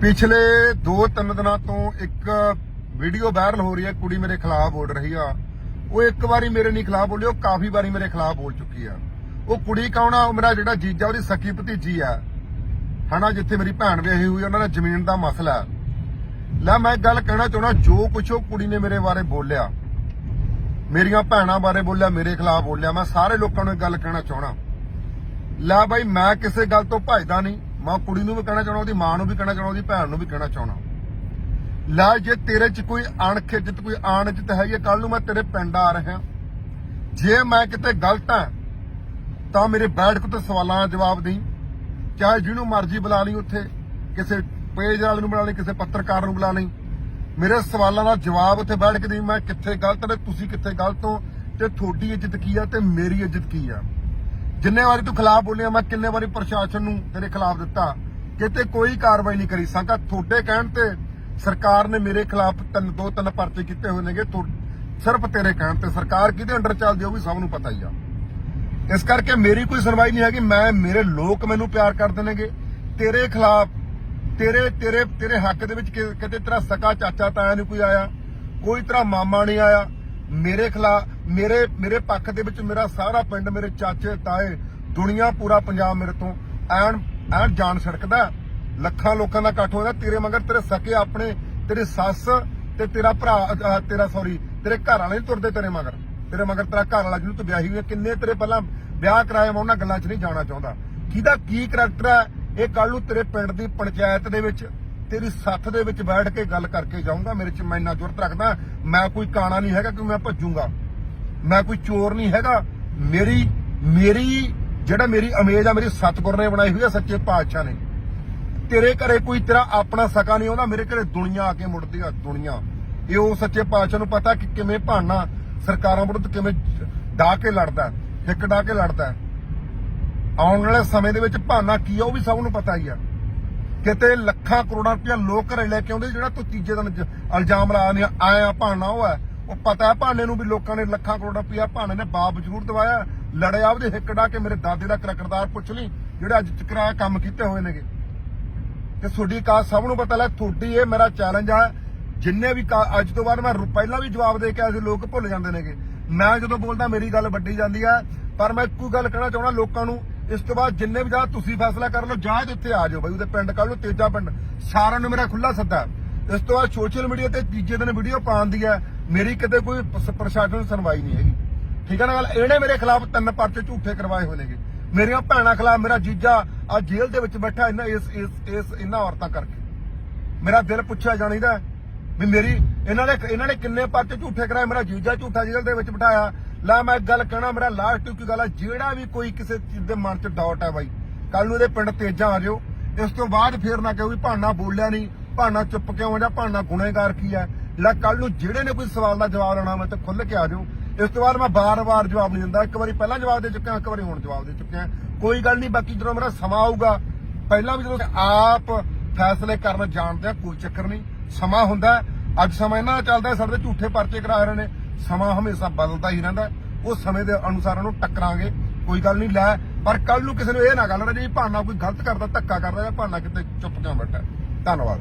ਪਿਛਲੇ 2-3 ਦਿਨਾਂ ਤੋਂ ਇੱਕ ਵੀਡੀਓ ਵਾਇਰਲ ਹੋ ਰਹੀ ਹੈ, ਕੁੜੀ ਮੇਰੇ ਖਿਲਾਫ ਬੋਲ ਰਹੀ ਆ। ਉਹ ਇੱਕ ਵਾਰੀ ਮੇਰੇ ਨਹੀਂ ਖਿਲਾਫ ਬੋਲੀ, ਉਹ ਕਾਫੀ ਵਾਰੀ ਮੇਰੇ ਖਿਲਾਫ ਬੋਲ ਚੁੱਕੀ ਆ। ਉਹ ਕੁੜੀ ਕੌਣ ਆ? ਮੇਰਾ ਜਿਹੜਾ ਜੀਜਾ, ਉਹਦੀ ਸਕੀ ਭਤੀਜੀ ਆ। ਹਨਾ, ਜਿੱਥੇ ਮੇਰੀ ਭੈਣ ਵਿਆਹੀ ਹੋਈ ਉਹਨਾਂ ਦਾ ਜ਼ਮੀਨ ਦਾ ਮਸਲਾ ਲੈ, ਮੈਂ ਇੱਕ ਗੱਲ ਕਹਿਣਾ ਚਾਹੁੰਦਾ, ਜੋ ਕੁਛ ਉਹ ਕੁੜੀ ਨੇ ਮੇਰੇ ਬਾਰੇ ਬੋਲਿਆ, ਮੇਰੀਆਂ ਭੈਣਾਂ ਬਾਰੇ ਬੋਲਿਆ, ਮੇਰੇ ਖਿਲਾਫ ਬੋਲਿਆ, ਮੈਂ ਸਾਰੇ ਲੋਕਾਂ ਨੂੰ ਇਹ ਗੱਲ ਕਹਿਣਾ ਚਾਹਣਾ ਲੈ ਬਾਈ, ਮੈਂ ਕਿਸੇ ਗੱਲ ਤੋਂ ਭਜਦਾ ਨਹੀਂ। ਮੈਂ ਕੁੜੀ ਨੂੰ ਵੀ ਕਹਿਣਾ ਚਾਹਣਾ, ਉਹਦੀ ਮਾਂ ਨੂੰ ਵੀ ਕਹਿਣਾ ਚਾਹਣਾ, ਉਹਦੀ ਭੈਣ ਨੂੰ ਵੀ ਕਹਿਣਾ ਚਾਹਣਾ। ਲੈ ਜੇ ਤੇਰੇ 'ਚ ਕੋਈ ਅਣਖ ਇੱਜ਼ਤ ਕੋਈ ਆਣ ਇੱਜ਼ਤ ਹੈਗੀ ਕੱਲ ਨੂੰ ਮੈਂ ਤੇਰੇ ਪਿੰਡ ਆ ਰਿਹਾ। ਜੇ ਮੈਂ ਕਿਤੇ ਗਲਤ ਹਾਂ, ਤਾਂ ਮੇਰੇ ਬੈਠ ਕੇ ਤੇ ਸਵਾਲਾਂ ਦਾ ਜਵਾਬ ਦੇਈ। ਚਾਹੇ ਜਿਹਨੂੰ ਮਰਜ਼ੀ ਬੁਲਾ ਲਈ ਉੱਥੇ, ਕਿਸੇ ਪੇਜ ਵਾਲੇ ਨੂੰ ਬੁਲਾ ਲਈ, ਕਿਸੇ ਪੱਤਰਕਾਰ ਨੂੰ ਬੁਲਾ ਲਈ। ਮੇਰੇ ਸਵਾਲਾਂ ਦਾ ਜਵਾਬ ਉੱਥੇ ਬੈਠ ਕੇ ਦੇਈ, ਮੈਂ ਕਿੱਥੇ ਗਲਤ ਤੇ ਤੁਸੀਂ ਕਿੱਥੇ ਗਲਤ ਹੋ, ਤੇ ਤੁਹਾਡੀ ਇੱਜ਼ਤ ਕੀ ਆ ਤੇ ਮੇਰੀ ਇੱਜ਼ਤ ਕੀ ਆ? ਜਿੰਨੇ ਵਾਰੀ ਤੂੰ ਖਿਲਾਫ ਬੋਲਿਆ, ਮੈਂ ਕਿੰਨੇ ਵਾਰੀ ਪ੍ਰਸ਼ਾਸਨ ਨੂੰ ਤੇਰੇ ਖਿਲਾਫ ਦਿੱਤਾ। ਕਿਤੇ ਕੋਈ ਕਾਰਵਾਈ ਨਹੀਂ ਕਰੀ ਸੰਕਾ। ਤੁਹਾਡੇ ਕਹਿਣ ਤੇ ਸਰਕਾਰ ਨੇ ਮੇਰੇ ਖਿਲਾਫ ਤਿੰਨ ਦੋ ਤਿੰਨ ਪਰਚੇ ਕੀਤੇ ਹੋਏ ਨੇਗੇ। ਸਿਰਫ ਤੇਰੇ ਕਹਿਣ ਤੇ। ਸਰਕਾਰ ਕਿਹਦੇ ਅੰਡਰ ਚੱਲਦੀ ਉਹ ਵੀ ਸਭ ਨੂੰ ਪਤਾ ਹੀ ਆ। ਇਸ ਕਰਕੇ ਮੇਰੀ ਕੋਈ ਸੁਣਵਾਈ ਨਹੀਂ ਹੈਗੀ। ਮੈਂ ਮੇਰੇ ਲੋਕ ਮੈਨੂੰ ਪਿਆਰ ਕਰਦੇ ਨੇਗੇ। ਤੇਰੇ ਖਿਲਾਫ, ਤੇਰੇ ਤੇਰੇ ਤੇਰੇ ਹੱਕ ਦੇ ਵਿੱਚ ਕਿਤੇ ਤੇਰਾ ਸਕਾ ਚਾਚਾ ਤਾਇਆ ਨਹੀਂ ਕੋਈ ਆਇਆ। ਕੋਈ ਤੇਰਾ ਮਾਮਾ ਨਹੀਂ ਆਇਆ। ਮੇਰੇ ਖਿਲਾਫ ਮੇਰੇ ਮੇਰੇ ਪੱਖ ਦੇ ਵਿੱਚ ਮੇਰਾ ਸਾਰਾ ਪਿੰਡ, ਮੇਰੇ ਚਾਚੇ, ਤਾਏ, ਦੁਨੀਆ ਪੂਰਾ ਪੰਜਾਬ ਮੇਰੇ ਤੋਂ ਐਨ ਐਨ ਜਾਣ ਛੜਕਦਾ ਲੱਖਾਂ ਲੋਕਾਂ ਦਾ ਇਕੱਠ ਹੋਇਆ, ਤੇਰੇ ਮਗਰ ਤੇਰੇ ਸਕੇ ਆਪਣੇ, ਤੇਰੀ ਸੱਸ ਤੇ ਤੇਰਾ ਭਰਾ ਤੇਰਾ ਸੌਰੀ ਤੇਰੇ ਘਰ ਵਾਲੇ ਨੀ ਤੁਰਦੇ ਤੇਰੇ ਮਗਰ। ਤੇਰੇ ਮਗਰ ਤੇਰਾ ਘਰ ਵਾਲਾ ਜਿਹਨੂੰ ਤੂੰ ਵਿਆਹੀ ਹੋਈ ਕਿੰਨੇ ਤੇਰੇ ਪਹਿਲਾਂ ਵਿਆਹ ਕਰਾਇਆ ਮੈਂ ਉਹਨਾਂ ਗੱਲਾਂ 'ਚ ਨਹੀਂ ਜਾਣਾ ਚਾਹੁੰਦਾ। ਕਿਹਦਾ ਕੀ ਕਰੈਕਟਰ ਹੈ? ਇਹ ਕੱਲ ਨੂੰ ਤੇਰੇ ਪਿੰਡ ਦੀ ਪੰਚਾਇਤ ਦੇ ਵਿੱਚ ਤੇਰੀ ਸੱਥ ਦੇ ਵਿੱਚ ਬੈਠ ਕੇ ਗੱਲ ਕਰਕੇ ਜਾਊਂਗਾ, ਮੇਰੇ 'ਚ ਮੈਂ ਇੰਨਾ ਜ਼ੁਰਤ ਰੱਖਦਾ, ਮੈਂ ਕੋਈ ਕਾਣਾ ਨਹੀਂ ਹੈਗਾ ਕਿ ਮੈਂ ਭੱਜੂਗਾ। ਮੈਂ ਕੋਈ ਚੋਰ ਨਹੀਂ ਹੈਗਾ। ਮੇਰੀ ਮੇਰੀ, ਜਿਹੜਾ ਮੇਰੀ ਅਮੇਜ ਆ, ਮੇਰੀ ਸਤਿਗੁਰ ਨੇ ਬਣਾਈ ਹੋਈ ਆ ਸੱਚੇ ਪਾਤਸ਼ਾਹ ਨੇ। ਤੇਰੇ ਘਰੇ ਕੋਈ ਤੇਰਾ ਆਪਣਾ ਸਕਾ ਨਹੀਂ ਆਉਂਦਾ, ਮੇਰੇ ਘਰੇ ਦੁਨੀਆ ਆ ਕੇ ਮੁੜਦੀ ਆ, ਦੁਨੀਆ। ਇਹ ਉਹ ਸੱਚੇ ਪਾਤਸ਼ਾਹ ਨੂੰ ਪਤਾ ਕਿ ਕਿਵੇਂ ਭਾਣਾ ਸਰਕਾਰਾਂ ਵਿਰੁੱਧ ਕਿਵੇਂ ਡਾ ਕੇ ਲੜਦਾ ਹਿੱਕ ਡਾ ਕੇ ਲੜਦਾ। ਆਉਣ ਵਾਲੇ ਸਮੇਂ ਦੇ ਵਿੱਚ ਭਾਣਾ ਕੀ ਆ, ਉਹ ਵੀ ਸਭ ਨੂੰ ਪਤਾ ਹੀ ਆ। ਕਿਤੇ ਲੱਖਾਂ ਕਰੋੜਾਂ ਰੁਪਇਆ ਲੋਕ ਘਰੇ ਲੈ ਕੇ ਆਉਂਦੇ ਜਿਹੜਾ ਤੂੰ ਤੀਜੇ ਦਿਨ ਇਲਜ਼ਾਮ ਲਾ ਆਇਆ ਭਾਣਾ ਉਹ ਹੈ। ਉਹ ਪਤਾ ਹੈ ਭਾਣੇ ਨੂੰ ਵੀ ਲੋਕਾਂ ਨੇ ਲੱਖਾਂ ਕਰੋੜਾਂ ਰੁਪਇਆ ਭਾਣੇ ਨੇ ਬਾਪ ਜ਼ਰੂਰ ਦਵਾਇਆ। ਲੜਿਆ ਉਹਦੇ ਹਿੱਕ ਡਾ ਮੇਰੇ ਦਾਦੇ ਦਾ ਕਿਰਦਾਰ ਪੁੱਛ ਲਈ, ਜਿਹੜੇ ਅੱਜ ਤੱਕ ਕੰਮ ਕੀਤੇ ਹੋਏ ਨੇਗੇ। ਤੇ ਤੁਹਾਡੀ ਕਾ ਸਭ ਨੂੰ ਪਤਾ ਲੈ, ਤੁਹਾਡੀ ਇਹ ਮੇਰਾ ਚੈਲੰਜ ਆ। ਜਿੰਨੇ ਵੀ ਕਾ- ਅੱਜ ਤੋਂ ਬਾਅਦ ਮੈਂ ਪਹਿਲਾਂ ਵੀ ਜਵਾਬ ਦੇ ਕੇ ਆਏ ਸੀ, ਲੋਕ ਭੁੱਲ ਜਾਂਦੇ ਨੇਗੇ। ਮੈਂ ਜਦੋਂ ਬੋਲਦਾ, ਮੇਰੀ ਗੱਲ ਵੱਡੀ ਜਾਂਦੀ ਆ। ਪਰ ਮੈਂ ਇੱਕੋ ਗੱਲ ਕਹਿਣਾ ਚਾਹੁੰਦਾ ਲੋਕਾਂ ਨੂੰ ਇਸ ਤੋਂ ਬਾਅਦ ਜਿੰਨੇ ਵੀ ਜਾ ਤੁਸੀਂ ਫੈਸਲਾ ਕਰ ਲਓ ਜਾਂ ਇੱਥੇ ਆ ਜਾਓ ਬਈ, ਉਹਦੇ ਪਿੰਡ ਕੱਲ ਨੂੰ ਤੇਜਾ ਪਿੰਡ। ਸਾਰਿਆਂ ਨੂੰ ਮੇਰਾ ਖੁੱਲਾ ਸੱਦਾ ਇਸ ਤੋਂ ਬਾਅਦ ਸੋਸ਼ਲ ਮੀਡੀਆ ਤੇ ਤੀਜੇ ਦਿਨ ਵੀਡੀਓ ਪਾਉਣ ਦੀ ਹੈ। ਮੇਰੀ ਕਿਤੇ ਕੋਈ ਪ੍ਰਸ਼ਾਸਨ ਸੁਣਵਾਈ ਨਹੀਂ ਹੈਗੀ। ਠੀਕ ਹੈ ਨਾ ਗੱਲ? ਇਹਨੇ ਮੇਰੇ ਖਿਲਾਫ ਤਿੰਨ ਪਰਚੇ ਝੂਠੇ ਕਰਵਾਏ ਹੋਏ ਨੇਗੇ। ਮੇਰੀਆਂ ਭੈਣਾਂ ਖਿਲਾਫ ਮੇਰਾ ਜੀਜਾ ਆ ਜੇਲ੍ਹ ਦੇ ਵਿੱਚ ਬੈਠਾ ਇਹਨਾਂ, ਇਸ ਇਸ ਇਸ, ਇਹਨਾਂ ਔਰਤਾਂ ਕਰਕੇ। ਮੇਰਾ ਦਿਲ ਪੁੱਛਿਆ ਜਾਣੀਦਾ ਵੀ ਮੇਰੀ, ਇਹਨਾਂ ਨੇ ਇਹਨਾਂ ਨੇ ਕਿੰਨੇ ਪਰਚੇ ਝੂਠੇ ਕਰਾਏ? ਮੇਰਾ ਜੀਜਾ ਝੂਠਾ ਜੇਲ੍ਹ ਦੇ ਵਿੱਚ ਬਿਠਾਇਆ। ਲੈ ਮੈਂ ਗੱਲ ਕਹਿਣਾ, ਮੇਰਾ ਲਾਸਟ ਇੱਕ ਗੱਲ ਹੈ ਜਿਹੜਾ ਵੀ ਕੋਈ ਕਿਸੇ ਚੀਜ਼ ਦੇ ਮਨ 'ਚ ਡਾਊਟ ਹੈ ਬਾਈ ਕੱਲ ਨੂੰ ਇਹਦੇ ਪਿੰਡ ਤੇਜਾ ਆ ਜਾਓ ਇਸ ਤੋਂ ਬਾਅਦ ਫੇਰ ਨਾ ਕਹੋ ਵੀ ਭਾਣਾ ਬੋਲਿਆ ਨਹੀਂ ਭਾਣਾ ਚੁੱਪ ਕਿਉਂ ਹੋ ਭਾਣਾ ਗੁਨੇਗਾਰ ਕੀ ਹੈ ਲੈ ਕੱਲ ਨੂੰ ਜਿਹੜੇ ਨੇ ਕੋਈ ਸਵਾਲ ਦਾ ਜਵਾਬ ਲੈਣਾ ਮੈਂ ਤੇ ਖੁੱਲ ਕੇ ਆ ਜਾਓ ਇਸ ਤੋਂ ਬਾਅਦ ਮੈਂ ਬਾਰ-ਬਾਰ ਜਵਾਬ ਨਹੀਂ ਦਿੰਦਾ। ਇੱਕ ਵਾਰੀ ਪਹਿਲਾਂ ਜਵਾਬ ਦੇ ਚੁੱਕਿਆ, ਇੱਕ ਵਾਰੀ ਹੁਣ ਜਵਾਬ ਦੇ ਚੁੱਕਿਆ। ਕੋਈ ਗੱਲ ਨਹੀਂ ਬਾਕੀ ਜਦੋਂ ਮੇਰਾ ਸਮਾਂ ਆਊਗਾ, ਪਹਿਲਾਂ ਵੀ ਜਦੋਂ ਆਪ ਫੈਸਲੇ ਕਰਨ ਜਾਣਦੇ ਆ, ਕੋਈ ਚੱਕਰ ਨਹੀਂ ਸਮਾਂ ਹੁੰਦਾ। ਅੱਜ ਸਮਾਂ ਇਹਨਾਂ ਦਾ ਚੱਲਦਾ, ਸਾਡੇ ਝੂਠੇ ਪਰਚੇ ਕਰਾ ਰਹੇ ਨੇ। ਸਮਾਂ ਹਮੇਸ਼ਾ ਬਦਲਦਾ ਹੀ ਰਹਿੰਦਾ ਉਹ ਸਮੇਂ ਦੇ ਅਨੁਸਾਰ ਉਹਨੂੰ ਟੱਕਰਾਂਗੇ। ਕੋਈ ਗੱਲ ਨਹੀਂ, ਲੈ। ਪਰ ਕੱਲ ਨੂੰ ਕਿਸੇ ਨੂੰ ਇਹ ਨਾ ਗੱਲ ਨਾ ਜੀ ਭਾਣਾ ਕੋਈ ਗਲਤ ਕਰਦਾ, ਧੱਕਾ ਕਰਦਾ ਜਾਂ ਭਾਣਾ ਕਿਤੇ ਚੁੱਪ ਕਿਉਂ ਬੈਠਾ ਧੰਨਵਾਦ।